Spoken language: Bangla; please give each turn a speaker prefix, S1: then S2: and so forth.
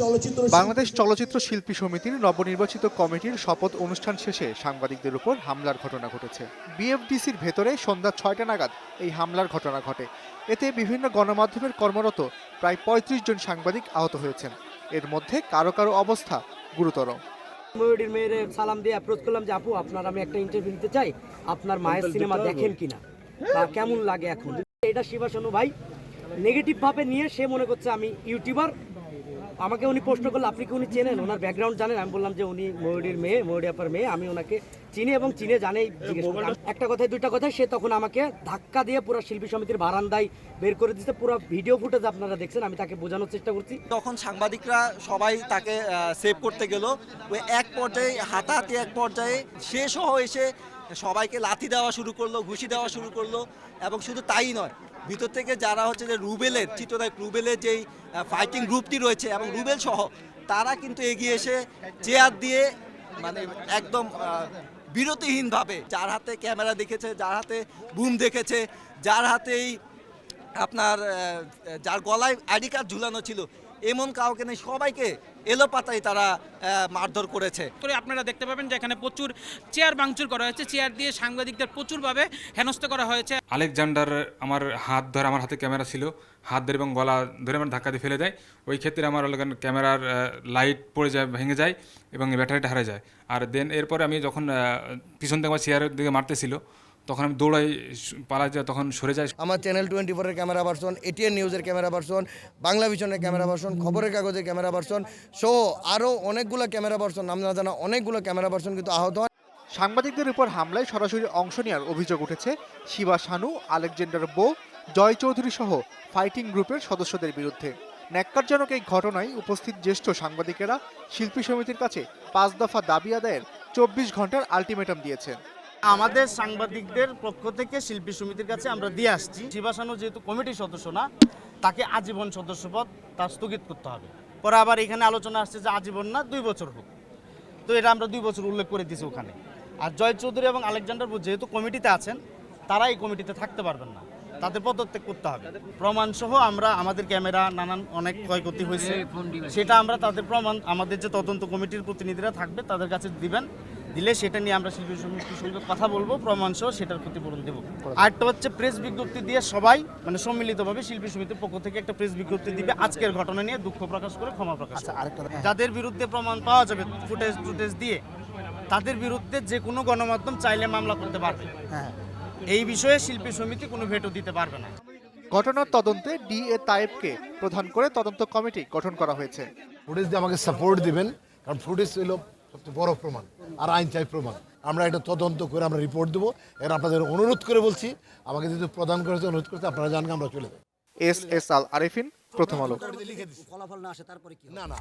S1: চলচ্চিত্র
S2: বাংলাদেশ চলচ্চিত্র শিল্পী সমিতির নবনির্বাচিত কমিটির শপথ অনুষ্ঠান শেষে সাংবাদিকদের উপর হামলার ঘটনা ঘটেছে। বিএফডিসির ভেতরে সন্ধ্যা ছয়টা নাগাদ এই হামলার ঘটনা ঘটে। এতে বিভিন্ন গণমাধ্যমের কর্মরত প্রায় পঁয়ত্রিশ জন সাংবাদিক আহত হয়েছেন। এর মধ্যে কারও কারও অবস্থা গুরুতর।
S3: ময়ূরীর মেয়ের সালাম দিয়ে অ্যাপ্রোচ করলাম যে আপু আপনার আমি একটা ইন্টারভিউ নিতে চাই। আপনার মায়ের সিনেমা দেখেন কিনা? বা কেমন লাগে এখন? এটা শিবাশানু ভাই নেগেটিভ ভাবে নিয়ে সে মনে করছে আমি ইউটিউবার আমাকে উনি প্রশ্ন করলে আপনি কি উনি চেনেন? ওনার ব্যাকগ্রাউন্ড জানেন আমি বললাম যে উনি ময়ূরীর মেয়ে ময়ূরী আপার মেয়ে আমি ওনাকে চিনি এবং চিনে জানেই জিজ্ঞেস করি। আমি- একটা কথায় দুইটা কথায় সে তখন আমাকে ধাক্কা দিয়ে পুরো শিল্পী সমিতির বারান্দায় বের করে দিতে পুরো ভিডিও ফুটেজ আপনারা দেখছেন আমি তাকে বোঝানোর চেষ্টা করছি।
S4: তখন সাংবাদিকরা সবাই তাকে সেভ করতে গেল। ওই এক পর্যায়ে হাতাহাতি এক পর্যায়ে সে সহ এসে সবাইকে লাথি দেওয়া শুরু করল ঘুষি দেওয়া শুরু করল এবং শুধু তাই নয় ভিতর থেকে যারা হচ্ছে যে রুবেলের, চিত্রনায়ক রুবেলের যেই ফাইটিং গ্রুপটি রয়েছে এবং রুবেল সহ, তারা কিন্তু এগিয়ে এসে চেয়ার দিয়ে মানে একদম বিরতিহীনভাবে যার হাতে ক্যামেরা দেখেছে, যার হাতে বুম দেখেছে, যার হাতেই আপনার যার গলায় আইডি কার্ড ঝুলানো ছিল এমন কাউকে নেই সবাইকে এলোপাতাই তারা মারধর করেছে।
S5: করে আপনারা দেখতে পাবেন যে এখানে প্রচুর চেয়ার ভাঙচুর করা হয়েছে। চেয়ার দিয়ে সাংবাদিকদের প্রচুরভাবে হেনস্থ করা হয়েছে।
S6: আলেকজান্ডার আমার হাত ধরে আমার হাতে ক্যামেরা ছিল। হাত ধরে এবং গলা ধরে আমার ধাক্কা দিয়ে ফেলে দেয়। ওই ক্ষেত্রে আমার ক্যামেরার লাইট পড়ে যায় ভেঙে যায় এবং ব্যাটারিটা হারা যায়। আর দেন এরপরে আমি যখন পিছন থেকে আমার চেয়ারের দিকে মারতেছিল তখন আমি দৌড়াই পালাই যায় তখন সরে যায়
S7: আমার চ্যানেল টোয়েন্টি ফোরের ক্যামেরা ভার্সন এটিএন নিউজের ক্যামেরা ভার্সন বাংলা ভিশনের ক্যামেরা ভার্সন খবরের কাগজের ক্যামেরা ভার্সন সহ আরও অনেকগুলো ক্যামেরা ভার্সন নাম না জানা অনেকগুলো ক্যামেরা ভার্সন কিন্তু আহত হয়।
S2: সাংবাদিকদের উপর হামলায় সরাসরি অংশ নেওয়ার অভিযোগ উঠেছে শিবা শানু আলেকজান্ডার বো জয় চৌধুরী সহ ফাইটিং গ্রুপের সদস্যদের বিরুদ্ধে। ন্যাক্কারজনক এই ঘটনায় উপস্থিত জ্যেষ্ঠ সাংবাদিকেরা শিল্পী সমিতির কাছে পাঁচ দফা দাবি আদায়ের চব্বিশ ঘণ্টার আলটিমেটাম দিয়েছেন।
S8: আমাদের সাংবাদিকদের পক্ষ থেকে শিল্পী সমিতির কাছে আমরা দিয়ে আসছি। শিবাসানু যেহেতু কমিটির সদস্য না, তাকে আজীবন সদস্যপদ তার স্থগিত করতে হবে। পরে আবার এখানে আলোচনা আসছে যে আজীবন না, দুই বছর হোক। তো এটা আমরা দুই বছর উল্লেখ করে দিয়েছি ওখানে। আর জয় চৌধুরী এবং আলেকজান্ডার যেহেতু কমিটিতে আছেন তারা এই কমিটিতে থাকতে পারবেন না। তাদের পদত্যাগ করতে হবে। প্রমাণ সহ আমরা, আমাদের ক্যামেরা, নানান অনেক ক্ষয়ক্ষতি হয়েছে। সেটা আমরা তাদের প্রমাণ, আমাদের যে তদন্ত কমিটির প্রতিনিধিরা থাকবে, তাদের কাছে দিবেন। দিলে সেটা নিয়ে আমরা শিল্পী সমিতির সঙ্গে কথা বলব প্রমাণ সহ সেটার ক্ষতিপূরণ দেবো। আরেকটা হচ্ছে প্রেস বিজ্ঞপ্তি দিয়ে সবাই মানে সম্মিলিতভাবে শিল্পী সমিতির পক্ষ থেকে একটা প্রেস বিজ্ঞপ্তি দিবে আজকের ঘটনা নিয়ে দুঃখ প্রকাশ করে ক্ষমা প্রকাশ করবে। যাদের বিরুদ্ধে প্রমাণ পাওয়া যাবে ফুটেজ টুটেজ দিয়ে তাদের বিরুদ্ধে যে কোনো গণমাধ্যম চাইলে মামলা করতে পারবে। এই বিষয়ে শিল্পী সমিতি কোনো ভেটো দিতে পারবে না।
S2: ঘটনার তদন্তে ডি এ তায়েবকে প্রধান করে তদন্ত কমিটি গঠন করা হয়েছে।
S9: ফুটেজ দিয়ে আমাকে সাপোর্ট দিবেন কারণ ফুটেজ হলো সবচেয়ে বড় প্রমাণ আর আইন চাই প্রমাণ। আমরা এটা তদন্ত করে আমরা রিপোর্ট দেবো। এর আপনাদের অনুরোধ করে বলছি আমাকে যদি প্রদান করেছে অনুরোধ করেছে আপনারা জানকে আমরা চলে যাই।
S2: এস এস আল আরিফিন প্রথম আলো।
S3: ফলাফল না আসে তারপরে কি
S9: না না।